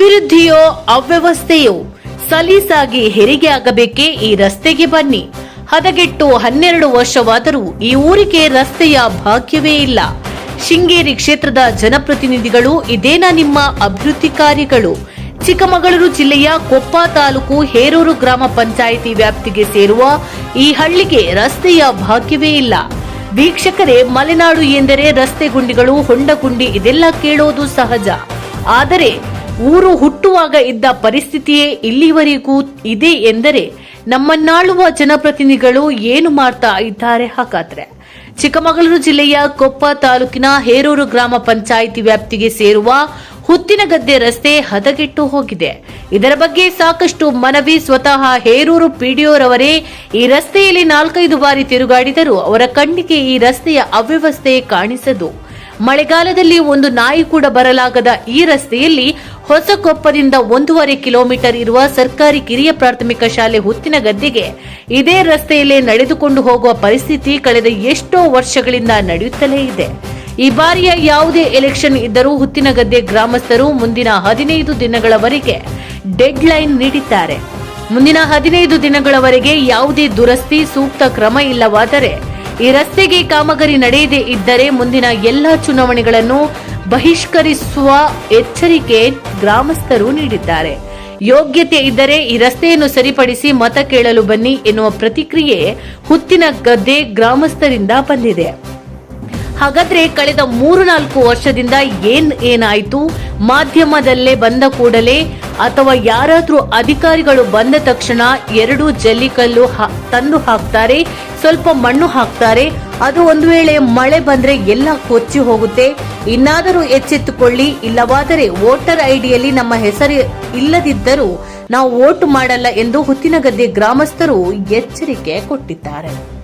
ಅಭಿವೃದ್ಧಿಯೋ ಅವ್ಯವಸ್ಥೆಯೋ ಸಲೀಸಾಗಿ ಹೆರಿಗೆ ಆಗಬೇಕೇ ಈ ರಸ್ತೆಗೆ ಬನ್ನಿ. ಹದಗೆಟ್ಟು ಹನ್ನೆರಡು ವರ್ಷವಾದರೂ ಈ ಊರಿಗೆ ರಸ್ತೆಯ ಭಾಗ್ಯವೇ ಇಲ್ಲ. ಶೃಂಗೇರಿ ಕ್ಷೇತ್ರದ ಜನಪ್ರತಿನಿಧಿಗಳು ಇದೇನಾ ನಿಮ್ಮ ಅಭಿವೃದ್ಧಿ ಕಾರ್ಯಗಳು? ಚಿಕ್ಕಮಗಳೂರು ಜಿಲ್ಲೆಯ ಕೊಪ್ಪ ತಾಲೂಕು ಹೇರೂರು ಗ್ರಾಮ ಪಂಚಾಯಿತಿ ವ್ಯಾಪ್ತಿಗೆ ಸೇರುವ ಈ ಹಳ್ಳಿಗೆ ರಸ್ತೆಯ ಭಾಗ್ಯವೇ ಇಲ್ಲ. ವೀಕ್ಷಕರೇ, ಮಲೆನಾಡು ಎಂದರೆ ರಸ್ತೆ ಗುಂಡಿಗಳು ಹೊಂಡ ಗುಂಡಿ ಇದೆಲ್ಲ ಕೇಳೋದು ಸಹಜ. ಆದರೆ ಊರು ಹುಟ್ಟುವಾಗ ಇದ್ದ ಪರಿಸ್ಥಿತಿಯೇ ಇಲ್ಲಿವರೆಗೂ ಇದೆ ಎಂದರೆ ನಮ್ಮನ್ನಾಳುವ ಜನಪ್ರತಿನಿಧಿಗಳು ಏನು ಮಾಡ್ತಾ ಇದ್ದಾರೆ ಹಾಗಾದ್ರೆ. ಚಿಕ್ಕಮಗಳೂರು ಜಿಲ್ಲೆಯ ಕೊಪ್ಪ ತಾಲೂಕಿನ ಹೇರೂರು ಗ್ರಾಮ ಪಂಚಾಯಿತಿ ವ್ಯಾಪ್ತಿಗೆ ಸೇರುವ ಹುತ್ತಿನಗದ್ದೆ ರಸ್ತೆ ಹದಗೆಟ್ಟು ಹೋಗಿದೆ. ಇದರ ಬಗ್ಗೆ ಸಾಕಷ್ಟು ಮನವಿ ಸ್ವತಃ ಹೇರೂರು ಪಿಡಿಒರವರೇ ಈ ರಸ್ತೆಯಲ್ಲಿ ನಾಲ್ಕೈದು ಬಾರಿ ತಿರುಗಾಡಿದರೂ ಅವರ ಕಣ್ಣಿಗೆ ಈ ರಸ್ತೆಯ ಅವ್ಯವಸ್ಥೆ ಕಾಣಿಸದು. ಮಳೆಗಾಲದಲ್ಲಿ ಒಂದು ನಾಯಿ ಕೂಡ ಬರಲಾಗದ ಈ ರಸ್ತೆಯಲ್ಲಿ ಹೊಸಕೊಪ್ಪದಿಂದ ಒಂದೂವರೆ ಕಿಲೋಮೀಟರ್ ಇರುವ ಸರ್ಕಾರಿ ಕಿರಿಯ ಪ್ರಾಥಮಿಕ ಶಾಲೆ ಹುತ್ತಿನ ಗದ್ದೆಗೆ ಇದೇ ರಸ್ತೆಯಲ್ಲೇ ನಡೆದುಕೊಂಡು ಹೋಗುವ ಪರಿಸ್ಥಿತಿ ಕಳೆದ ಎಷ್ಟೋ ವರ್ಷಗಳಿಂದ ನಡೆಯುತ್ತಲೇ ಇದೆ. ಈ ಬಾರಿಯ ಯಾವುದೇ ಎಲೆಕ್ಷನ್ ಇದ್ದರೂ ಹುತ್ತಿನಗದ್ದೆ ಗ್ರಾಮಸ್ಥರು ಮುಂದಿನ ಹದಿನೈದು ದಿನಗಳವರೆಗೆ ಡೆಡ್ ಲೈನ್ ನೀಡಿದ್ದಾರೆ. ಮುಂದಿನ ಹದಿನೈದು ದಿನಗಳವರೆಗೆ ಯಾವುದೇ ದುರಸ್ತಿ, ಸೂಕ್ತ ಕ್ರಮ ಇಲ್ಲವಾದರೆ ಈ ರಸ್ತೆಗೆ ಕಾಮಗಾರಿ ನಡೆಯದೇ ಇದ್ದರೆ ಮುಂದಿನ ಎಲ್ಲ ಚುನಾವಣೆಗಳನ್ನು ಬಹಿಷ್ಕರಿಸುವ ಎಚ್ಚರಿಕೆ ಗ್ರಾಮಸ್ಥರು ನೀಡಿದ್ದಾರೆ. ಯೋಗ್ಯತೆ ಇದ್ದರೆ ಈ ರಸ್ತೆಯನ್ನು ಸರಿಪಡಿಸಿ ಮತ ಕೇಳಲು ಬನ್ನಿ ಎನ್ನುವ ಪ್ರತಿಕ್ರಿಯೆ ಹುತ್ತಿನ ಗದ್ದೆ ಗ್ರಾಮಸ್ಥರಿಂದ ಬಂದಿದೆ. ಹಾಗಾದ್ರೆ ಕಳೆದ ಮೂರು ನಾಲ್ಕು ವರ್ಷದಿಂದ ಏನ್ ಏನಾಯ್ತು? ಮಾಧ್ಯಮದಲ್ಲೇ ಬಂದ ಕೂಡಲೇ ಅಥವಾ ಯಾರಾದರೂ ಅಧಿಕಾರಿಗಳು ಬಂದ ತಕ್ಷಣ ಎರಡು ಜಲ್ಲಿಕಲ್ಲು ತಂದು ಹಾಕ್ತಾರೆ ಸ್ವಲ್ಪ ಮಣ್ಣು ಹಾಕ್ತಾರೆ. ಅದು ಒಂದು ವೇಳೆ ಮಳೆ ಬಂದ್ರೆ ಎಲ್ಲ ಕೊಚ್ಚಿ ಹೋಗುತ್ತೆ. ಇನ್ನಾದರೂ ಎಚ್ಚೆತ್ತುಕೊಳ್ಳಿ. ಇಲ್ಲವಾದರೆ ವೋಟರ್ ಐಡಿಯಲ್ಲಿ ನಮ್ಮ ಹೆಸರು ಇಲ್ಲದಿದ್ದರೂ ನಾವು ವೋಟ್ ಮಾಡಲ್ಲ ಎಂದು ಹುತ್ತಿನಗದ್ದೆ ಗ್ರಾಮಸ್ಥರು ಎಚ್ಚರಿಕೆ ಕೊಟ್ಟಿದ್ದಾರೆ.